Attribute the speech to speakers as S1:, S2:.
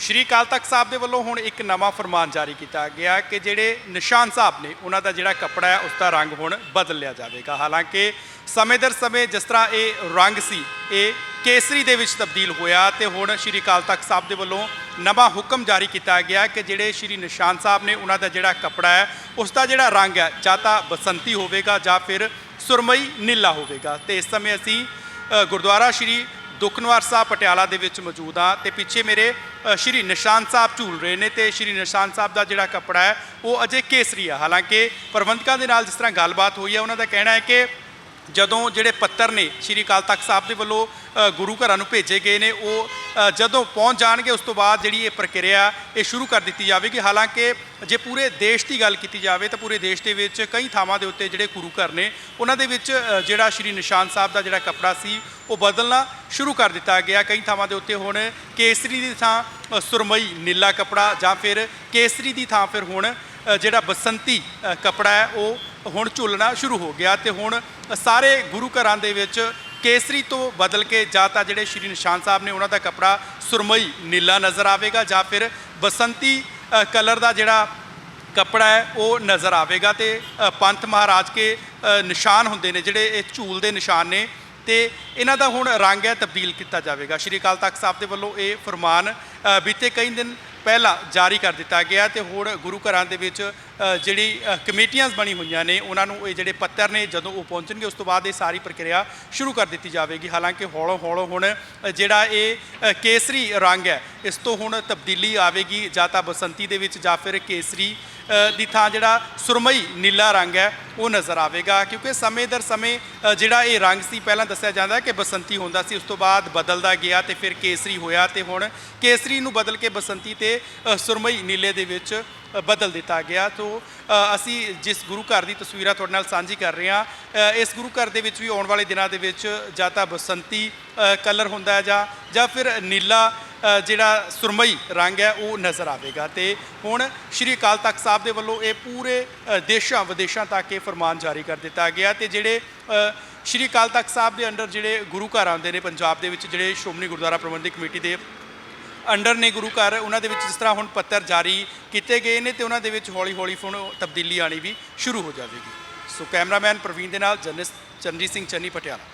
S1: ਸ਼੍ਰੀ ਅਕਾਲ ਤਖਤ ਸਾਹਿਬ ਦੇ ਵੱਲੋਂ ਹੁਣ ਇੱਕ ਨਵਾਂ ਫਰਮਾਨ ਜਾਰੀ ਕੀਤਾ ਗਿਆ ਕਿ ਜਿਹੜੇ ਨਿਸ਼ਾਨ ਸਾਹਿਬ ਨੇ, ਉਹਨਾਂ ਦਾ ਜਿਹੜਾ ਕੱਪੜਾ ਹੈ, ਉਸ ਦਾ ਰੰਗ ਹੁਣ ਬਦਲ ਲਿਆ ਜਾਵੇਗਾ। ਹਾਲਾਂਕਿ ਸਮੇਂ ਦਰ ਸਮੇਂ ਜਿਸ ਤਰ੍ਹਾਂ ਇਹ ਰੰਗ ਸੀ, ਇਹ ਕੇਸਰੀ ਦੇ ਵਿੱਚ ਤਬਦੀਲ ਹੋਇਆ ਤੇ ਹੁਣ ਸ਼੍ਰੀ ਅਕਾਲ ਤਖਤ ਸਾਹਿਬ ਦੇ ਵੱਲੋਂ ਨਵਾਂ ਹੁਕਮ ਜਾਰੀ ਕੀਤਾ ਗਿਆ ਕਿ ਜਿਹੜੇ ਸ਼੍ਰੀ ਨਿਸ਼ਾਨ ਸਾਹਿਬ ਨੇ, ਉਹਨਾਂ ਦਾ ਜਿਹੜਾ ਕੱਪੜਾ ਹੈ, ਉਸ ਦਾ ਜਿਹੜਾ ਰੰਗ ਹੈ, ਜਾਂ ਤਾਂ ਬਸੰਤੀ ਹੋਵੇਗਾ ਜਾਂ ਫਿਰ ਸੁਰਮਈ ਨੀਲਾ ਹੋਵੇਗਾ। ਤੇ ਇਸ ਸਮੇਂ ਅਸੀਂ ਗੁਰਦੁਆਰਾ ਸ਼੍ਰੀ ਦੁਖਨਵਾਰ ਸਾਹਿਬ ਪਟਿਆਲਾ ਦੇ ਵਿੱਚ ਮੌਜੂਦ ਹਾਂ ਤੇ ਪਿੱਛੇ ਮੇਰੇ ਸ਼੍ਰੀ ਨਿਸ਼ਾਨ ਸਾਹਿਬ ਝੂਲ ਰਹੇ ਨੇ ਤੇ ਸ਼੍ਰੀ ਨਿਸ਼ਾਨ ਸਾਹਿਬ ਦਾ ਜਿਹੜਾ ਕੱਪੜਾ ਹੈ, ਉਹ ਅਜੇ ਕੇਸਰੀ ਆ। ਹਾਲਾਂਕਿ ਪ੍ਰਬੰਧਕਾਂ ਦੇ ਨਾਲ ਜਿਸ ਤਰ੍ਹਾਂ ਗੱਲਬਾਤ ਹੋਈ ਹੈ ਉਹਨਾਂ ਦਾ ਕਹਿਣਾ ਹੈ ਕਿ ਜਦੋਂ ਜਿਹੜੇ ਪੱਤਰ ਨੇ ਸ਼੍ਰੀ ਅਕਾਲ ਤਖਤ ਸਾਹਿਬ ਦੇ ਵੱਲੋਂ ਗੁਰੂ ਘਰਾਂ ਨੂੰ ਭੇਜੇ ਗਏ ਨੇ ਉਹ ਜਦੋਂ ਪਹੁੰਚ ਜਾਣਗੇ ਉਸ ਤੋਂ ਬਾਅਦ ਜਿਹੜੀ ਇਹ ਪ੍ਰਕਿਰਿਆ ਇਹ ਸ਼ੁਰੂ ਕਰ ਦਿੱਤੀ ਜਾਵੇਗੀ। ਹਾਲਾਂਕਿ ਜੇ ਪੂਰੇ ਦੇਸ਼ ਦੀ ਗੱਲ ਕੀਤੀ ਜਾਵੇ ਤਾਂ ਪੂਰੇ ਦੇਸ਼ ਦੇ ਵਿੱਚ ਕਈ ਥਾਵਾਂ ਦੇ ਉੱਤੇ ਜਿਹੜੇ ਗੁਰੂ ਘਰ ਨੇ ਉਹਨਾਂ ਦੇ ਵਿੱਚ ਜਿਹੜਾ ਸ਼੍ਰੀ ਨਿਸ਼ਾਨ ਸਾਹਿਬ ਦਾ ਜਿਹੜਾ ਕੱਪੜਾ ਸੀ ਉਹ ਬਦਲਣਾ ਸ਼ੁਰੂ ਕਰ ਦਿੱਤਾ ਗਿਆ। ਕਈ ਥਾਵਾਂ ਦੇ ਉੱਤੇ ਹੁਣ ਕੇਸਰੀ ਦੀ ਥਾਂ ਸੁਰਮਈ ਨੀਲਾ ਕੱਪੜਾ ਜਾਂ ਫਿਰ ਕੇਸਰੀ ਦੀ ਥਾਂ ਫਿਰ ਹੁਣ ਜਿਹੜਾ ਬਸੰਤੀ ਅ, ਕੱਪੜਾ ਹੈ ਉਹ ਹੁਣ ਝੁੱਲਣਾ ਸ਼ੁਰੂ ਹੋ ਗਿਆ ਤੇ ਹੁਣ ਸਾਰੇ ਗੁਰੂ ਘਰਾਂ ਦੇ ਵਿੱਚ ਕੇਸਰੀ ਤੋਂ ਬਦਲ ਕੇ ਜਾਂ ਤਾਂ ਜਿਹੜੇ ਸ਼੍ਰੀ ਨਿਸ਼ਾਨ ਸਾਹਿਬ ਨੇ ਉਹਨਾਂ ਦਾ ਕੱਪੜਾ ਸੁਰਮਈ ਨੀਲਾ ਨਜ਼ਰ ਆਵੇਗਾ ਜਾਂ ਫਿਰ ਬਸੰਤੀ ਕਲਰ ਦਾ ਜਿਹੜਾ ਕੱਪੜਾ ਹੈ, ਉਹ ਨਜ਼ਰ ਆਵੇਗਾ ਤੇ ਪੰਥ ਮਹਾਰਾਜ ਕੇ ਨਿਸ਼ਾਨ ਹੁੰਦੇ ਨੇ ਜਿਹੜੇ ਇਹ ਝੂਲ ਦੇ ਨਿਸ਼ਾਨ ਨੇ ਤੇ ਇਹਨਾਂ ਦਾ ਹੁਣ ਰੰਗ ਹੈ ਤਬਦੀਲ ਕੀਤਾ ਜਾਵੇਗਾ। ਸ਼੍ਰੀ ਅਕਾਲ ਤਖਤ ਸਾਹਿਬ ਦੇ ਵੱਲੋਂ ਇਹ ਫਰਮਾਨ ਬੀਤੇ ਕਈ ਦਿਨ ਪਹਿਲਾਂ ਜਾਰੀ ਕਰ ਦਿੱਤਾ ਗਿਆ ਤੇ ਹੋਰ ਗੁਰੂ ਘਰਾਂ ਦੇ ਵਿੱਚ ਜਿਹੜੀ ਅ, ਕਮੇਟੀਆਂ ਬਣੀ ਹੋਈਆਂ ਨੇ ਉਹਨਾਂ ਨੂੰ ਇਹ ਜਿਹੜੇ ਪੱਤਰ ਨੇ ਜਦੋਂ ਉਹ ਪਹੁੰਚਣਗੇ ਉਸ ਤੋਂ ਬਾਅਦ ਇਹ ਸਾਰੀ ਪ੍ਰਕਿਰਿਆ ਸ਼ੁਰੂ ਕਰ ਦਿੱਤੀ ਜਾਵੇਗੀ। ਹਾਲਾਂਕਿ ਹੌਲੋ ਹੌਲੋ ਹੁਣ ਜਿਹੜਾ ਇਹ ਕੇਸਰੀ ਰੰਗ ਹੈ ਇਸ ਤੋਂ ਹੁਣ ਤਬਦੀਲੀ ਆਵੇਗੀ ਜਾਂ ਤਾਂ ਬਸੰਤੀ ਦੇ ਵਿੱਚ ਜਾਂ ਫਿਰ ਕੇਸਰੀ ਦੀ ਥਾਂ ਜਿਹੜਾ ਸੁਰਮਈ ਨੀਲਾ ਰੰਗ ਹੈ, ਉਹ ਨਜ਼ਰ ਆਵੇਗਾ। ਕਿਉਂਕਿ ਸਮੇਂ ਦਰ ਸਮੇਂ ਜਿਹੜਾ ਇਹ ਰੰਗ ਸੀ, ਪਹਿਲਾਂ ਦੱਸਿਆ ਜਾਂਦਾ ਕਿ ਬਸੰਤੀ ਹੁੰਦਾ ਸੀ, ਉਸ ਤੋਂ ਬਾਅਦ ਬਦਲਦਾ ਗਿਆ ਤੇ ਫਿਰ ਕੇਸਰੀ ਹੋਇਆ ਤੇ ਹੁਣ ਕੇਸਰੀ ਨੂੰ ਬਦਲ ਕੇ ਬਸੰਤੀ ਤੇ ਸੁਰਮਈ ਨੀਲੇ ਦੇ ਵਿੱਚ ਬਦਲ ਦਿੱਤਾ ਗਿਆ। ਤੋਂ ਅਸੀਂ ਜਿਸ ਗੁਰੂ ਘਰ ਦੀ ਤਸਵੀਰਾਂ ਤੁਹਾਡੇ ਨਾਲ ਸਾਂਝੀ ਕਰ ਰਹੇ ਹਾਂ ਇਸ ਗੁਰੂ ਘਰ ਦੇ ਵਿੱਚ ਵੀ ਆਉਣ ਵਾਲੇ ਦਿਨਾਂ ਦੇ ਵਿੱਚ ਜਾਂ ਤਾਂ ਬਸੰਤੀ ਕਲਰ ਹੁੰਦਾ ਹੈ ਜਾਂ ਜਾਂ ਫਿਰ ਨੀਲਾ ਜਿਹੜਾ ਸੁਰਮਈ ਰੰਗ ਹੈ, ਉਹ ਨਜ਼ਰ ਆਵੇਗਾ। ਤੇ ਹੁਣ ਸ਼੍ਰੀ ਅਕਾਲ ਤਖਤ ਸਾਹਿਬ ਦੇ ਵੱਲੋਂ ਇਹ ਪੂਰੇ ਦੇਸ਼ਾਂ ਵਿਦੇਸ਼ਾਂ ਤੱਕ ਇਹ ਫਰਮਾਨ ਜਾਰੀ ਕਰ ਦਿੱਤਾ ਗਿਆ ਤੇ ਜਿਹੜੇ ਸ਼੍ਰੀ ਅਕਾਲ ਤਖਤ ਸਾਹਿਬ ਦੇ ਅੰਡਰ ਜਿਹੜੇ ਗੁਰੂ ਘਰ ਆਉਂਦੇ ਨੇ ਪੰਜਾਬ ਦੇ ਵਿੱਚ, ਜਿਹੜੇ ਸ਼੍ਰੋਮਣੀ ਗੁਰਦੁਆਰਾ ਪ੍ਰਬੰਧਕ ਕਮੇਟੀ ਦੇ ਅੰਡਰ ਨੇ ਗੁਰੂ ਘਰ, ਉਹਨਾਂ ਦੇ ਵਿੱਚ ਜਿਸ ਤਰ੍ਹਾਂ ਹੁਣ ਪੱਤਰ ਜਾਰੀ ਕੀਤੇ ਗਏ ਨੇ ਤੇ ਉਹਨਾਂ ਦੇ ਵਿੱਚ ਹੌਲੀ ਹੌਲੀ ਹੁਣ ਤਬਦੀਲੀ ਆਣੀ ਵੀ ਸ਼ੁਰੂ ਹੋ ਜਾਵੇਗੀ। ਸੋ ਕੈਮਰਾਮੈਨ ਪ੍ਰਵੀਨ ਦੇ ਨਾਲ ਜਰਨਲਿਸਟ ਚੰਦੀ ਸਿੰਘ ਚੰਨੀ ਪਟਿਆਲਾ।